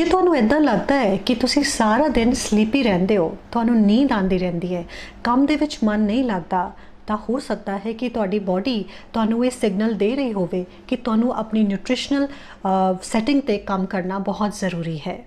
ਜੇ ਤੁਹਾਨੂੰ ਇਦਾਂ ਲੱਗਦਾ ਹੈ ਕਿ ਤੁਸੀਂ ਸਾਰਾ ਦਿਨ ਸਲੀਪੀ ਰਹਿੰਦੇ ਹੋ, ਤੁਹਾਨੂੰ ਨੀਂਦ ਆਉਂਦੀ ਰਹਿੰਦੀ ਹੈ, ਕੰਮ ਦੇ ਵਿੱਚ ਮਨ ਨਹੀਂ ਲੱਗਦਾ, ਤਾਂ ਹੋ ਸਕਦਾ ਹੈ ਕਿ ਤੁਹਾਡੀ ਬਾਡੀ ਤੁਹਾਨੂੰ ਇਹ ਸਿਗਨਲ ਦੇ ਰਹੀ ਹੋਵੇ ਕਿ ਤੁਹਾਨੂੰ ਆਪਣੀ ਨਿਊਟ੍ਰੀਸ਼ਨਲ ਸੈਟਿੰਗ ਤੇ ਕੰਮ ਕਰਨਾ ਬਹੁਤ ਜ਼ਰੂਰੀ ਹੈ।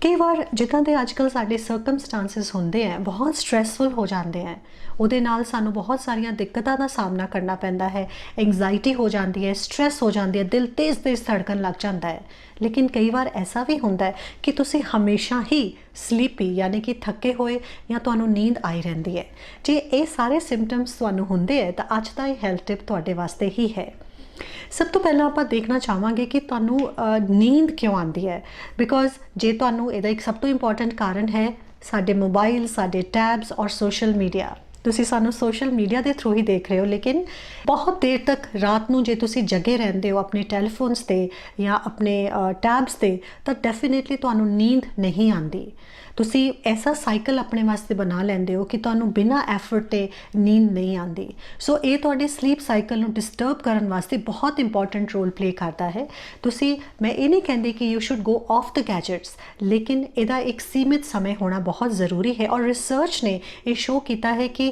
ਕਈ ਵਾਰ ਜਿੱਦਾਂ ਦੇ ਅੱਜਕੱਲ ਸਾਡੇ ਸਰਕਮਸਟੈਂਸਸ ਹੁੰਦੇ ਆ, ਬਹੁਤ ਸਟ੍ਰੈਸਫੁਲ ਹੋ ਜਾਂਦੇ ਆ, ਉਹਦੇ ਨਾਲ ਸਾਨੂੰ ਬਹੁਤ ਸਾਰੀਆਂ ਦਿੱਕਤਾਂ ਦਾ ਸਾਹਮਣਾ ਕਰਨਾ ਪੈਂਦਾ ਹੈ ਐਂਜ਼ਾਈਟੀ ਹੋ ਜਾਂਦੀ ਹੈ ਸਟ੍ਰੈਸ ਹੋ ਜਾਂਦੀ ਹੈ, ਦਿਲ ਤੇਜ਼-ਤੇਜ਼ ਧੜਕਣ ਲੱਗ ਜਾਂਦਾ ਹੈ। ਲੇਕਿਨ ਕਈ ਵਾਰ ਐਸਾ ਵੀ ਹੁੰਦਾ ਹੈ ਕਿ ਤੁਸੀਂ ਹਮੇਸ਼ਾ ਹੀ ਸਲੀਪੀ ਯਾਨੀ ਕਿ ਥੱਕੇ ਹੋਏ ਜਾਂ ਤੁਹਾਨੂੰ ਨੀਂਦ ਆਈ ਰਹਿੰਦੀ ਹੈ। ਜੇ ਇਹ ਸਾਰੇ ਸਿੰਪਟਮਸ ਤੁਹਾਨੂੰ ਹੁੰਦੇ ਹੈ ਤਾਂ ਅੱਜ ਦਾ ਇਹ ਹੈਲਥ ਟਿਪ ਤੁਹਾਡੇ ਵਾਸਤੇ ਹੀ ਹੈ। ਸਭ ਤੋਂ ਪਹਿਲਾਂ ਆਪਾਂ ਦੇਖਣਾ ਚਾਹਾਂਗੇ ਕਿ ਤੁਹਾਨੂੰ ਨੀਂਦ ਕਿਉਂ ਆਉਂਦੀ ਹੈ? ਬਿਕੋਜ਼ ਜੇ ਤੁਹਾਨੂੰ ਇਹਦਾ ਇੱਕ ਸਭ ਤੋਂ ਇੰਪੋਰਟੈਂਟ ਕਾਰਨ ਹੈ ਸਾਡੇ ਮੋਬਾਈਲ ਸਾਡੇ ਟੈਬਸ ਔਰ ਸੋਸ਼ਲ ਮੀਡੀਆ ਤੁਸੀਂ ਸਾਨੂੰ ਸੋਸ਼ਲ ਮੀਡੀਆ ਦੇ ਥਰੂ ਹੀ ਦੇਖ ਰਹੇ ਹੋ, ਲੇਕਿਨ ਬਹੁਤ ਦੇਰ ਤੱਕ ਰਾਤ ਨੂੰ ਜੇ ਤੁਸੀਂ ਜਗੇ ਰਹਿੰਦੇ ਹੋ ਆਪਣੇ ਟੈਲੀਫੋਨਸ ਤੇ ਜਾਂ ਆਪਣੇ ਟੈਬਸ ਤੇ, ਤਾਂ ਡੈਫੀਨਿਟਲੀ ਤੁਹਾਨੂੰ ਨੀਂਦ ਨਹੀਂ ਆਉਂਦੀ। ਤੁਸੀਂ ਐਸਾ ਸਾਈਕਲ ਆਪਣੇ ਵਾਸਤੇ ਬਣਾ ਲੈਂਦੇ ਹੋ ਕਿ ਤੁਹਾਨੂੰ ਬਿਨਾਂ ਐਫਰਟ ਤੇ ਨੀਂਦ ਨਹੀਂ ਆਉਂਦੀ। ਸੋ ਇਹ ਤੁਹਾਡੇ ਸਲੀਪ ਸਾਈਕਲ ਨੂੰ ਡਿਸਟਰਬ ਕਰਨ ਵਾਸਤੇ ਬਹੁਤ ਇੰਪੋਰਟੈਂਟ ਰੋਲ ਪਲੇ ਕਰਦਾ ਹੈ। ਤੁਸੀਂ, ਮੈਂ ਇਹ ਨਹੀਂ ਕਹਿੰਦੀ ਕਿ you should go off the gadgets ਲੇਕਿਨ ਇਹਦਾ ਇੱਕ ਸੀਮਿਤ ਸਮੇਂ ਹੋਣਾ ਬਹੁਤ ਜ਼ਰੂਰੀ ਹੈ ਔਰ ਰਿਸਰਚ ਨੇ ਇਹ ਸ਼ੋ ਕੀਤਾ ਹੈ ਕਿ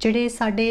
ਜਿਹੜੇ ਸਾਡੇ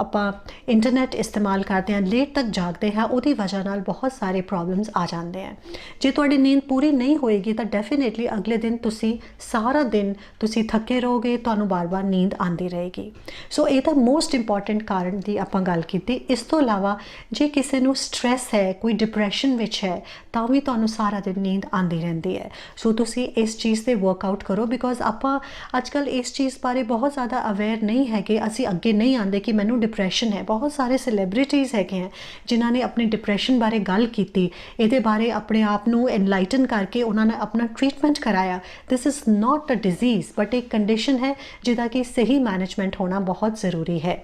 ਆਪਾਂ ਇੰਟਰਨੈਟ ਇਸਤੇਮਾਲ ਕਰਦੇ ਹਾਂ ਲੇਟ ਤੱਕ ਜਾਗਦੇ ਹਾਂ, ਉਹਦੀ ਵਜ੍ਹਾ ਨਾਲ ਬਹੁਤ ਸਾਰੇ ਪ੍ਰੋਬਲਮਸ ਆ ਜਾਂਦੇ ਆ। ਜੇ ਤੁਹਾਡੀ ਨੀਂਦ ਪੂਰੀ ਨਹੀਂ ਹੋਏਗੀ, ਤਾਂ ਡੈਫੀਨਿਟਲੀ ਅਗਲੇ ਦਿਨ ਤੁਸੀਂ ਸਾਰਾ ਦਿਨ ਤੁਸੀਂ ਥੱਕੇ ਰਹੋਗੇ, ਤੁਹਾਨੂੰ ਬਾਰ-ਬਾਰ ਨੀਂਦ ਆਉਂਦੀ ਰਹੇਗੀ। ਸੋ ਇਹ ਤਾਂ ਮੋਸਟ ਇੰਪੋਰਟੈਂਟ ਕਾਰਨ ਦੀ ਆਪਾਂ ਗੱਲ ਕੀਤੀ। ਇਸ ਤੋਂ ਇਲਾਵਾ, ਜੇ ਕਿਸੇ ਨੂੰ ਸਟ्रेस ਹੈ, ਕੋਈ ਡਿਪਰੈਸ਼ਨ ਵਿੱਚ ਹੈ, ਤਾਂ ਵੀ ਤੁਹਾਨੂੰ ਸਾਰਾ ਦਿਨ ਨੀਂਦ ਆਉਂਦੀ ਰਹਿੰਦੀ ਹੈ। ਸੋ ਤੁਸੀਂ ਇਸ ਚੀਜ਼ ਤੇ ਵਰਕਆਊਟ ਕਰੋ ਬਿਕੋਜ਼ ਆਪਾਂ ਅੱਜਕੱਲ ਇਸ ਚੀਜ਼ ਬਾਰੇ ਬਹੁਤ ਜ਼ਿਆਦਾ ਅਵੇਅਰ ਨਹੀਂ ਹੈਗੇ। ਅਸੀਂ ਅੱਗੇ ਨਹੀਂ ਆਂਦੇ ਕਿ ਮੈਨੂੰ ਡਿਪਰੈਸ਼ਨ ਹੈ। ਬਹੁਤ ਸਾਰੇ ਸੈਲੀਬ੍ਰਿਟੀਜ਼ ਹੈਗੇ ਆ ਜਿਨ੍ਹਾਂ ਨੇ ਆਪਣੀ ਡਿਪਰੈਸ਼ਨ ਬਾਰੇ ਗੱਲ ਕੀਤੀ। ਇਹਦੇ ਬਾਰੇ ਆਪਣੇ ਆਪ ਨੂੰ ਐਨਲਾਈਟਨ ਕਰਕੇ ਉਹਨਾਂ ਨੇ ਆਪਣਾ ਟ੍ਰੀਟਮੈਂਟ ਕਰਾਇਆ। This is not a disease but ਇੱਕ ਕੰਡੀਸ਼ਨ ਹੈ ਜਿਹਦਾ ਕਿ ਸਹੀ ਮੈਨੇਜਮੈਂਟ ਹੋਣਾ ਬਹੁਤ ਜ਼ਰੂਰੀ ਹੈ।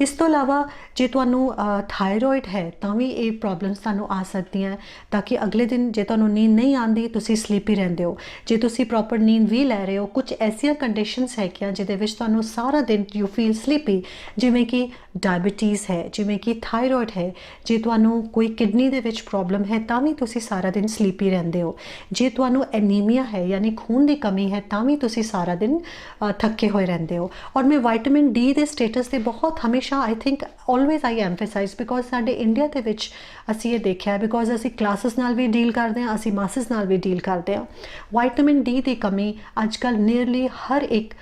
ਇਸ ਤੋਂ ਇਲਾਵਾ ਜੇ ਤੁਹਾਨੂੰ ਥਾਇਰੋਇਡ ਹੈ, ਤਾਂ ਵੀ ਇਹ ਪ੍ਰੋਬਲਮਸ ਤੁਹਾਨੂੰ ਆ ਸਕਦੀਆਂ ਤਾਂ ਕਿ ਅਗਲੇ ਦਿਨ ਜੇ ਤੁਹਾਨੂੰ ਨੀਂਦ ਨਹੀਂ ਆਉਂਦੀ, ਤੁਸੀਂ ਸਲੀਪੀ ਰਹਿੰਦੇ ਹੋ। ਜੇ ਤੁਸੀਂ ਪ੍ਰੋਪਰ ਨੀਂਦ ਵੀ ਲੈ ਰਹੇ ਹੋ, ਕੁਝ ਐਸੀਆਂ ਕੰਡੀਸ਼ਨਸ ਹੈਗੀਆਂ ਜਿਹਦੇ ਵਿੱਚ ਤੁਹਾਨੂੰ ਸਾਰਾ ਦਿਨ ਯੂ ਫੀਲ ਸਲੀਪੀ ਜਿਵੇਂ ਕਿ ਡਾਇਬੀਟੀਜ਼ ਹੈ, ਜਿਵੇਂ ਕਿ ਥਾਇਰੋਇਡ ਹੈ, ਜੇ ਤੁਹਾਨੂੰ ਕੋਈ ਕਿਡਨੀ ਦੇ ਵਿੱਚ ਪ੍ਰੋਬਲਮ ਹੈ, ਤਾਂ ਵੀ ਤੁਸੀਂ ਸਾਰਾ ਦਿਨ ਸਲੀਪੀ ਰਹਿੰਦੇ ਹੋ। ਜੇ ਤੁਹਾਨੂੰ ਐਨੀਮੀਆ ਹੈ, ਯਾਨੀ ਖੂਨ ਦੀ ਕਮੀ ਹੈ, ਤਾਂ ਵੀ ਤੁਸੀਂ ਸਾਰਾ ਦਿਨ ਥੱਕੇ ਹੋਏ ਰਹਿੰਦੇ ਹੋ। ਔਰ ਮੈਂ ਵਿਟਾਮਿਨ ਡੀ ਦੇ ਸਟੇਟਸ ਤੇ ਬਹੁਤ ਹਮੇਸ਼ਾ I think always I emphasize because ਸਾਡੇ ਇੰਡੀਆ ਦੇ ਵਿੱਚ ਅਸੀਂ ਇਹ ਦੇਖਿਆ ਬਿਕੋਜ਼ ਅਸੀਂ ਕਲਾਸਿਸ ਨਾਲ ਵੀ ਡੀਲ ਕਰਦੇ ਹਾਂ, ਅਸੀਂ ਮਾਸਸ ਨਾਲ ਵੀ ਡੀਲ ਕਰਦੇ ਹਾਂ। ਵਿਟਾਮਿਨ ਡੀ ਦੀ ਕਮੀ ਅੱਜਕੱਲ ਨੀਅਰਲੀ ਹਰ ਇੱਕ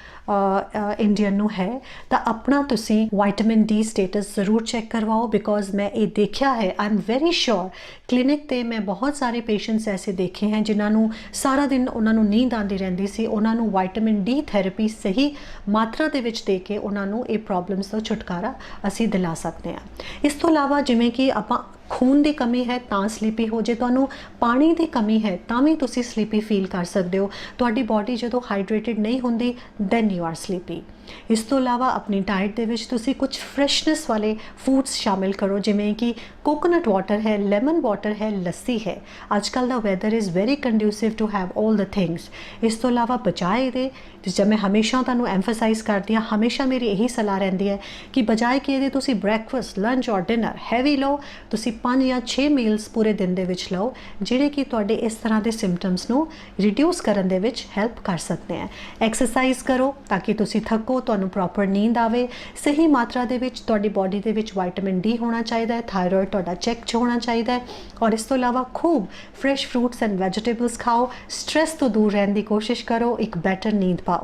ਇੰਡੀਅਨ ਨੂੰ ਹੈ। ਤਾਂ ਆਪਣਾ ਤੁਸੀਂ ਵਿਟਾਮਿਨ ਡੀ ਸਟੇਟਸ ਜ਼ਰੂਰ ਚੈੱਕ ਕਰਵਾਓ ਬਿਕੋਜ਼ ਮੈਂ ਇਹ ਦੇਖਿਆ ਹੈ। I am very sure clinic ਤੇ ਮੈਂ ਬਹੁਤ ਸਾਰੇ ਪੇਸ਼ੈਂਟਸ ਐਸੇ ਦੇਖੇ ਹਨ ਜਿਨ੍ਹਾਂ ਨੂੰ ਸਾਰਾ ਦਿਨ ਉਹਨਾਂ ਨੂੰ ਨੀਂਦ ਆਉਂਦੀ ਰਹਿੰਦੀ ਸੀ। ਉਹਨਾਂ ਨੂੰ ਵਿਟਾਮਿਨ ਡੀ ਥੈਰੇਪੀ ਸਹੀ ਮਾਤਰਾ ਦੇ ਵਿੱਚ ਦੇ ਕੇ ਉਹਨਾਂ ਨੂੰ ਇਹ ਪ੍ਰੋਬਲਮਸ ਤੋਂ ਛੁਟਕਾਰਾ ਅਸੀਂ ਦਿਲਾ ਸਕਦੇ ਹਾਂ। ਇਸ ਤੋਂ ਇਲਾਵਾ ਜਿਵੇਂ ਕਿ ਆਪਾਂ ਖੂਨ ਦੀ ਕਮੀ ਹੈ ਤਾਂ ਸਲੀਪੀ ਹੋ ਜੇ, ਤੁਹਾਨੂੰ ਪਾਣੀ ਦੀ ਕਮੀ ਹੈ ਤਾਂ ਵੀ ਤੁਸੀਂ ਸਲੀਪੀ ਫੀਲ ਕਰ ਸਕਦੇ ਹੋ। ਤੁਹਾਡੀ ਬਾਡੀ ਜਦੋਂ ਹਾਈਡਰੇਟਿਡ ਨਹੀਂ ਹੁੰਦੀ ਦੈਨ ਯੂ ਆਰ ਸਲੀਪੀ ਇਸ ਤੋਂ ਇਲਾਵਾ ਆਪਣੀ ਡਾਈਟ ਦੇ ਵਿੱਚ ਤੁਸੀਂ ਕੁਝ ਫਰੈਸ਼ਨੈਸ ਵਾਲੇ ਫੂਡਸ ਸ਼ਾਮਿਲ ਕਰੋ, ਜਿਵੇਂ ਕਿ ਕੋਕੋਨਟ ਵਾਟਰ ਹੈ ਲੈਮਨ ਵਾਟਰ ਹੈ, ਲੱਸੀ ਹੈ। ਅੱਜ ਅੱਜਕੱਲ ਦਾ weather is very conducive to have 올 the things ਇਸ ਤੋਂ ਇਲਾਵਾ ਬਜਾਏ ਦੇ ਜਿਵੇਂ ਮੈਂ ਹਮੇਸ਼ਾ ਤੁਹਾਨੂੰ ਐਮਫਸਾਈਜ਼ ਕਰਦੀ ਹਾਂ ਹਮੇਸ਼ਾ ਮੇਰੀ ਇਹੀ ਸਲਾਹ ਰਹਿੰਦੀ ਹੈ ਕਿ ਬਜਾਏ ਕਿ ਇਹਦੇ ਤੁਸੀਂ ਬ੍ਰੈਕਫਾਸਟ ਲੰਚ ਔਰ ਡਿਨਰ ਹੈਵੀ ਲਓ ਤੁਸੀਂ 5 ਜਾਂ 6 ਮੀਲਸ ਪੂਰੇ ਦਿਨ ਦੇ ਵਿੱਚ ਲਓ ਜਿਹੜੇ ਕਿ ਤੁਹਾਡੇ ਇਸ ਤਰ੍ਹਾਂ ਦੇ ਸਿੰਪਟਮਸ ਨੂੰ ਰਿਡਿਊਸ ਕਰਨ ਦੇ ਵਿੱਚ ਹੈਲਪ ਕਰ ਸਕਦੇ ਆ ਐਕਸਰਸਾਈਜ਼ ਕਰੋ ਤਾਂ ਕਿ ਤੁਸੀਂ ਥੱਕੋ ਤੁਹਾਨੂੰ ਪ੍ਰੋਪਰ ਨੀਂਦ ਆਵੇ ਸਹੀ ਮਾਤਰਾ ਦੇ ਵਿੱਚ ਤੁਹਾਡੀ ਬਾਡੀ ਦੇ ਵਿੱਚ ਵਿਟਾਮਿਨ ਡੀ ਹੋਣਾ ਚਾਹੀਦਾ ਹੈ ਥਾਇਰੋਇਡ ਤੁਹਾਡਾ ਚੈੱਕ 'ਚ ਹੋਣਾ ਚਾਹੀਦਾ ਹੈ ਔਰ ਇਸ ਤੋਂ ਇਲਾਵਾ ਖੂਬ ਫਰੈਸ਼ ਫਰੂਟਸ ਐਂਡ ਵੈਜੀਟੇਬਲਸ ਖਾਓ ਸਟ्रेस ਤੋਂ ਦੂਰ ਰਹਿਣ ਦੀ ਕੋਸ਼ਿਸ਼ ਕਰੋ ਇੱਕ ਬੈਟਰ ਨੀਂਦ ਪਾਓ